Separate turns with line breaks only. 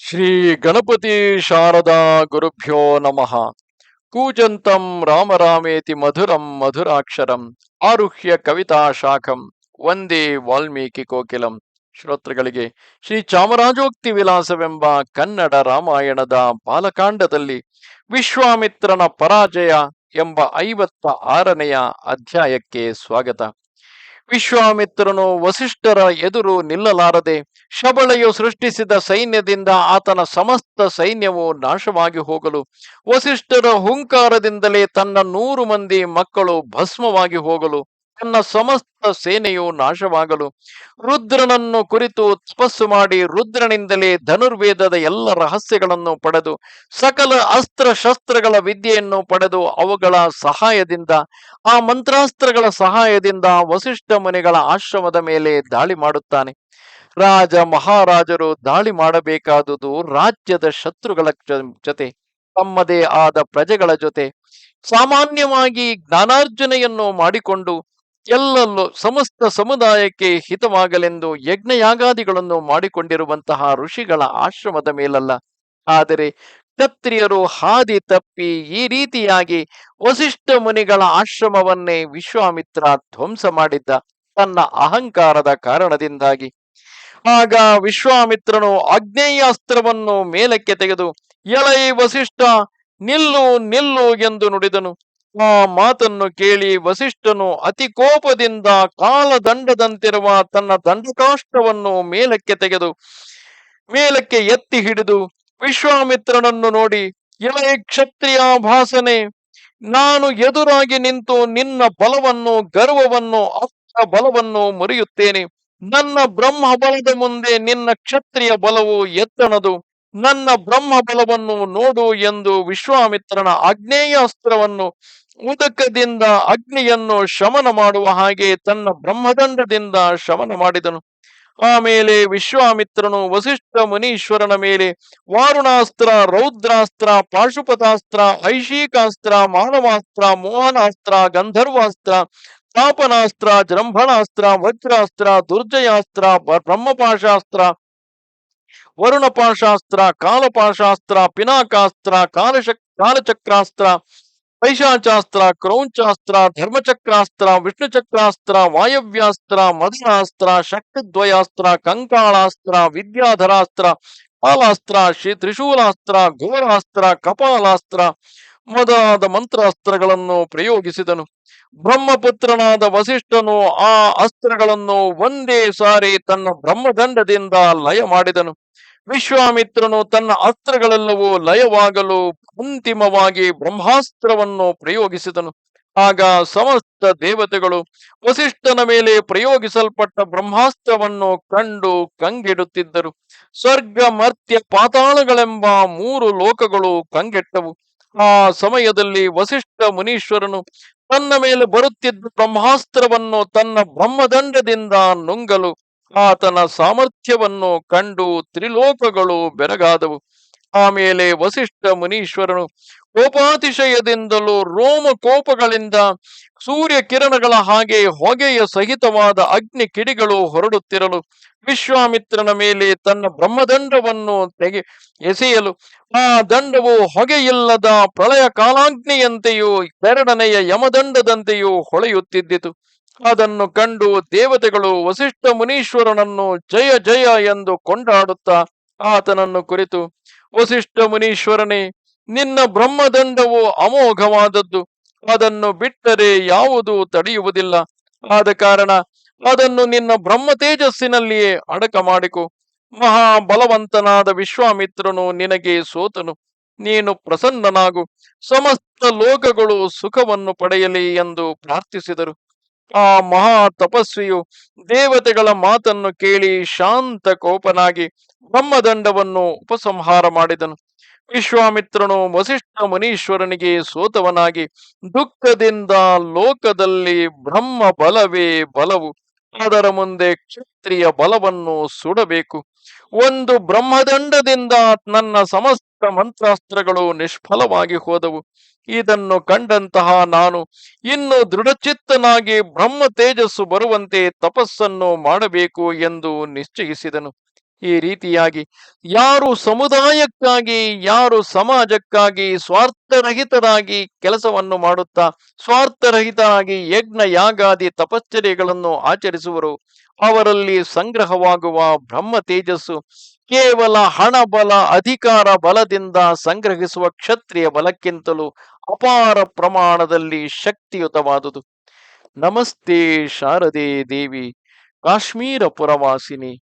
ಶ್ರೀ ಗಣಪತಿ ಶಾರದಾ ಗುರುಭ್ಯೋ ನಮಃ. ಕೂಜಂತಂ ರಾಮರಾಮೇತಿ ಮಧುರಂ ಮಧುರಾಕ್ಷರಂ ಆರುಹ್ಯ ಕವಿತಾ ಶಾಖಂ ವಂದೇ ವಾಲ್ಮೀಕಿ ಕೋಕಿಲಂ. ಶ್ರೋತೃಗಳಿಗೆ ಶ್ರೀ ಚಾಮರಾಜೋಕ್ತಿ ವಿಲಾಸವೆಂಬ ಕನ್ನಡ ರಾಮಾಯಣದ ಬಾಲಕಾಂಡದಲ್ಲಿ ವಿಶ್ವಾಮಿತ್ರನ ಪರಾಜಯ ಎಂಬ ಐವತ್ತ ಆರನೆಯ ಅಧ್ಯಾಯಕ್ಕೆ ಸ್ವಾಗತ. ವಿಶ್ವಾಮಿತ್ರನು ವಸಿಷ್ಠರ ಎದುರು ನಿಲ್ಲಲಾರದೆ ಶಬಳೆಯು ಸೃಷ್ಟಿಸಿದ ಸೈನ್ಯದಿಂದ ಆತನ ಸಮಸ್ತ ಸೈನ್ಯವು ನಾಶವಾಗಿ ಹೋಗಲು. ವಸಿಷ್ಠರ ಹುಂಕಾರದಿಂದಲೇ ತನ್ನ ನೂರು ಮಂದಿ ಮಕ್ಕಳು ಭಸ್ಮವಾಗಿ ಹೋಗಲು. ತನ್ನ ಸಮಸ್ತ ಸೇನೆಯು ನಾಶವಾಗಲು ರುದ್ರನನ್ನು ಕುರಿತು ತಪಸ್ಸು ಮಾಡಿ ರುದ್ರನಿಂದಲೇ ಧನುರ್ವೇದದ ಎಲ್ಲ ರಹಸ್ಯಗಳನ್ನು ಪಡೆದು ಸಕಲ ಅಸ್ತ್ರ ಶಸ್ತ್ರಗಳ ವಿದ್ಯೆಯನ್ನು ಪಡೆದು ಅವುಗಳ ಸಹಾಯದಿಂದ ಆ ಮಂತ್ರಾಸ್ತ್ರಗಳ ಸಹಾಯದಿಂದ ವಸಿಷ್ಠ ಮುನಿಗಳ ಆಶ್ರಮದ ಮೇಲೆ ದಾಳಿ ಮಾಡುತ್ತಾನೆ. ರಾಜ ಮಹಾರಾಜರು ದಾಳಿ ಮಾಡಬೇಕಾದುದು ರಾಜ್ಯದ ಶತ್ರುಗಳ ಜೊತೆ, ತಮ್ಮದೇ ಆದ ಪ್ರಜೆಗಳ ಜೊತೆ. ಸಾಮಾನ್ಯವಾಗಿ ಜ್ಞಾನಾರ್ಜನೆಯನ್ನು ಮಾಡಿಕೊಂಡು ಎಲ್ಲಲ್ಲೂ ಸಮಸ್ತ ಸಮುದಾಯಕ್ಕೆ ಹಿತವಾಗಲೆಂದು ಯಜ್ಞಯಾಗಾದಿಗಳನ್ನು ಮಾಡಿಕೊಂಡಿರುವಂತಹ ಋಷಿಗಳ ಆಶ್ರಮದ ಮೇಲಲ್ಲ. ಆದರೆ ಕ್ಷತ್ರಿಯರು ಹಾದಿ ತಪ್ಪಿ ಈ ರೀತಿಯಾಗಿ ವಸಿಷ್ಠ ಮುನಿಗಳ ಆಶ್ರಮವನ್ನೇ ವಿಶ್ವಾಮಿತ್ರ ಧ್ವಂಸ ಮಾಡಿದ್ದ ತನ್ನ ಅಹಂಕಾರದ ಕಾರಣದಿಂದಾಗಿ. ಆಗ ವಿಶ್ವಾಮಿತ್ರನು ಅಗ್ನೇಯಾಸ್ತ್ರವನ್ನು ಮೇಲಕ್ಕೆ ತೆಗೆದು, ಎಳೈ ವಸಿಷ್ಠ, ನಿಲ್ಲು ನಿಲ್ಲು ಎಂದು ನುಡಿದನು. ಆ ಮಾತನ್ನು ಕೇಳಿ ವಸಿಷ್ಠನು ಅತಿ ಕೋಪದಿಂದ ಕಾಲದಂಡದಂತಿರುವ ತನ್ನ ದಂಡಕಾಷ್ಟವನ್ನು ಮೇಲಕ್ಕೆ ತೆಗೆದು, ಮೇಲಕ್ಕೆ ಎತ್ತಿ ಹಿಡಿದು ವಿಶ್ವಾಮಿತ್ರನನ್ನು ನೋಡಿ ಎಳೆ ಕ್ಷತ್ರಿಯ ಭಾಸನೆ, ನಾನು ಎದುರಾಗಿ ನಿಂತು ನಿನ್ನ ಬಲವನ್ನು, ಗರ್ವವನ್ನು ಅಸ್ತ್ರ ಬಲವನ್ನು ಮುರಿಯುತ್ತೇನೆ. ನನ್ನ ಬ್ರಹ್ಮ ಬಲದ ಮುಂದೆ ನಿನ್ನ ಕ್ಷತ್ರಿಯ ಬಲವು ಎತ್ತಣದು. ನನ್ನ ಬ್ರಹ್ಮ ಬಲವನ್ನು ನೋಡು ಎಂದು ವಿಶ್ವಾಮಿತ್ರನ ಆಗ್ನೇಯ ಅಸ್ತ್ರವನ್ನು ಉದಕದಿಂದ ಅಗ್ನಿಯನ್ನು ಶಮನ ಮಾಡುವ ಹಾಗೆ ತನ್ನ ಬ್ರಹ್ಮದಂಡದಿಂದ ಶಮನ ಮಾಡಿದನು. ಆಮೇಲೆ ವಿಶ್ವಾಮಿತ್ರನು ವಸಿಷ್ಠ ಮುನೀಶ್ವರನ ಮೇಲೆ ವಾರುಣಾಸ್ತ್ರ, ರೌದ್ರಾಸ್ತ್ರ, ಪಾಶುಪತಾಸ್ತ್ರ, ಐಶಿಕಾಸ್ತ್ರ, ಮಾನವಾಸ್ತ್ರ, ಮೋಹನಾಸ್ತ್ರ, ಗಂಧರ್ವಾಸ್ತ್ರ, ತಾಪನಾಸ್ತ್ರ, ಜೃಂಭಣಾಸ್ತ್ರ, ವಜ್ರಾಸ್ತ್ರ, ದುರ್ಜಯಾಸ್ತ್ರ ಬ- वरुण पाशास्त्र काल पाशास्त्र पिनाकास्त्र कालचक्रास्त्र पैशाचास्त्र क्रौंचास्त्र धर्मचक्रास्त्र, विष्णुचक्रास्त्र, वायव्यास्त्र मधुरास्त्र शक्तिद्वयास्त्र, कंकालास्त्र, विद्याधरास्त्र पालास्त्र त्रिशूलास्त्र घोरास्त्र, कपालास्त्र ಮೊದಲಾದ ಮಂತ್ರಾಸ್ತ್ರಗಳನ್ನು ಪ್ರಯೋಗಿಸಿದನು. ಬ್ರಹ್ಮಪುತ್ರನಾದ ವಸಿಷ್ಠನು ಆ ಅಸ್ತ್ರಗಳನ್ನು ಒಂದೇ ಸಾರಿ ತನ್ನ ಬ್ರಹ್ಮದಂಡದಿಂದ ಲಯ ಮಾಡಿದನು. ವಿಶ್ವಾಮಿತ್ರನು ತನ್ನ ಅಸ್ತ್ರಗಳೆಲ್ಲವೂ ಲಯವಾಗಲು ಅಂತಿಮವಾಗಿ ಬ್ರಹ್ಮಾಸ್ತ್ರವನ್ನು ಪ್ರಯೋಗಿಸಿದನು. ಆಗ ಸಮಸ್ತ ದೇವತೆಗಳು ವಸಿಷ್ಠನ ಮೇಲೆ ಪ್ರಯೋಗಿಸಲ್ಪಟ್ಟ ಬ್ರಹ್ಮಾಸ್ತ್ರವನ್ನು ಕಂಡು ಕಂಗೆಡುತ್ತಿದ್ದರು. ಸ್ವರ್ಗ ಮರ್ತ್ಯ ಪಾತಾಳಗಳೆಂಬ ಮೂರು ಲೋಕಗಳು ಕಂಗೆಟ್ಟವು. ಆ ಸಮಯದಲ್ಲಿ ವಸಿಷ್ಠ ಮುನೀಶ್ವರನು ತನ್ನ ಮೇಲೆ ಬರುತ್ತಿದ್ದ ಬ್ರಹ್ಮಾಸ್ತ್ರವನ್ನು ತನ್ನ ಬ್ರಹ್ಮದಂಡದಿಂದ ನುಂಗಲು ಆತನ ಸಾಮರ್ಥ್ಯವನ್ನು ಕಂಡು ತ್ರಿಲೋಕಗಳು ಬೆರಗಾದವು. ಆಮೇಲೆ ವಸಿಷ್ಠ ಮುನೀಶ್ವರನು ಕೋಪಾತಿಶಯದಿಂದಲೂ ರೋಮ ಕೋಪಗಳಿಂದ ಸೂರ್ಯ ಕಿರಣಗಳ ಹಾಗೆ ಹೊಗೆಯ ಸಹಿತವಾದ ಅಗ್ನಿ ಕಿಡಿಗಳು ಹೊರಡುತ್ತಿರಲು ವಿಶ್ವಾಮಿತ್ರನ ಮೇಲೆ ತನ್ನ ಬ್ರಹ್ಮದಂಡವನ್ನು ತೆಗೆ, ಎಸೆಯಲು, ಆ ದಂಡವು ಹೊಗೆಯಿಲ್ಲದ ಪ್ರಳಯ ಕಾಲಾಗ್ನಿಯಂತೆಯೂ ಎರಡನೆಯ ಯಮದಂಡದಂತೆಯೂ ಹೊಳೆಯುತ್ತಿದ್ದಿತು. ಅದನ್ನು ಕಂಡು ದೇವತೆಗಳು ವಸಿಷ್ಠ ಮುನೀಶ್ವರನನ್ನು ಜಯ ಜಯ ಎಂದು ಕೊಂಡಾಡುತ್ತಾ ಆತನನ್ನು ಕುರಿತು ವಸಿಷ್ಠ ಮುನೀಶ್ವರನೇ, ನಿನ್ನ ಬ್ರಹ್ಮದಂಡವು ಅಮೋಘವಾದದ್ದು. ಅದನ್ನು ಬಿಟ್ಟರೆ ಯಾವುದು ತಡೆಯುವುದಿಲ್ಲ. ಆದ ಕಾರಣ ಅದನ್ನು ನಿನ್ನ ಬ್ರಹ್ಮ ತೇಜಸ್ಸಿನಲ್ಲಿಯೇ ಅಡಕ ಮಾಡಿಕೊ ಮಹಾಬಲವಂತನಾದ ವಿಶ್ವಾಮಿತ್ರನು ನಿನಗೆ ಸೋತನು. ನೀನು ಪ್ರಸನ್ನನಾಗು. ಸಮಸ್ತ ಲೋಕಗಳು ಸುಖವನ್ನು ಪಡೆಯಲಿ ಎಂದು ಪ್ರಾರ್ಥಿಸಿದರು. ಆ ಮಹಾ ತಪಸ್ವಿಯು ದೇವತೆಗಳ ಮಾತನ್ನು ಕೇಳಿ ಶಾಂತ ಕೋಪನಾಗಿ ಬ್ರಹ್ಮದಂಡವನ್ನು ಉಪಸಂಹಾರ ಮಾಡಿದನು. ವಿಶ್ವಾಮಿತ್ರನು ವಸಿಷ್ಠ ಮುನೀಶ್ವರನಿಗೆ ಸೋತವನಾಗಿ, ದುಃಖದಿಂದ ಲೋಕದಲ್ಲಿ ಬ್ರಹ್ಮ ಬಲವೇ ಬಲವು, ಅದರ ಮುಂದೆ ಕ್ಷತ್ರಿಯ ಬಲವನ್ನು ಸುಡಬೇಕು. ಒಂದು ಬ್ರಹ್ಮದಂಡದಿಂದ ನನ್ನ ಸಮಸ್ತ ಮಂತ್ರಾಸ್ತ್ರಗಳು ನಿಷ್ಫಲವಾಗಿ ಹೋದವು. ಇದನ್ನು ಕಂಡಂತಹ ನಾನು ಇನ್ನು ದೃಢಚಿತ್ತನಾಗಿ ಬ್ರಹ್ಮ ತೇಜಸ್ಸು ಬರುವಂತೆ ತಪಸ್ಸನ್ನು ಮಾಡಬೇಕು ಎಂದು ನಿಶ್ಚಯಿಸಿದನು. ಈ ರೀತಿಯಾಗಿ ಯಾರು ಸಮುದಾಯಕ್ಕಾಗಿ, ಯಾರು ಸಮಾಜಕ್ಕಾಗಿ ಸ್ವಾರ್ಥರಹಿತರಾಗಿ ಕೆಲಸವನ್ನು ಮಾಡುತ್ತಾ, ಸ್ವಾರ್ಥರಹಿತರಾಗಿ ಯಜ್ಞ ಯಾಗಾದಿ ತಪಶ್ಚರ್ಯಗಳನ್ನು ಆಚರಿಸುವರು. ಅವರಲ್ಲಿ ಸಂಗ್ರಹವಾಗುವ ಬ್ರಹ್ಮ ತೇಜಸ್ಸು ಕೇವಲ ಹಣ ಬಲ ಅಧಿಕಾರ ಬಲದಿಂದ ಸಂಗ್ರಹಿಸುವ ಕ್ಷತ್ರಿಯ ಬಲಕ್ಕಿಂತಲೂ ಅಪಾರ ಪ್ರಮಾಣದಲ್ಲಿ ಶಕ್ತಿಯುತವಾದುದು. ನಮಸ್ತೆ ಶಾರದೆ ದೇವಿ, ಕಾಶ್ಮೀರ ಪುರವಾಸಿನಿ.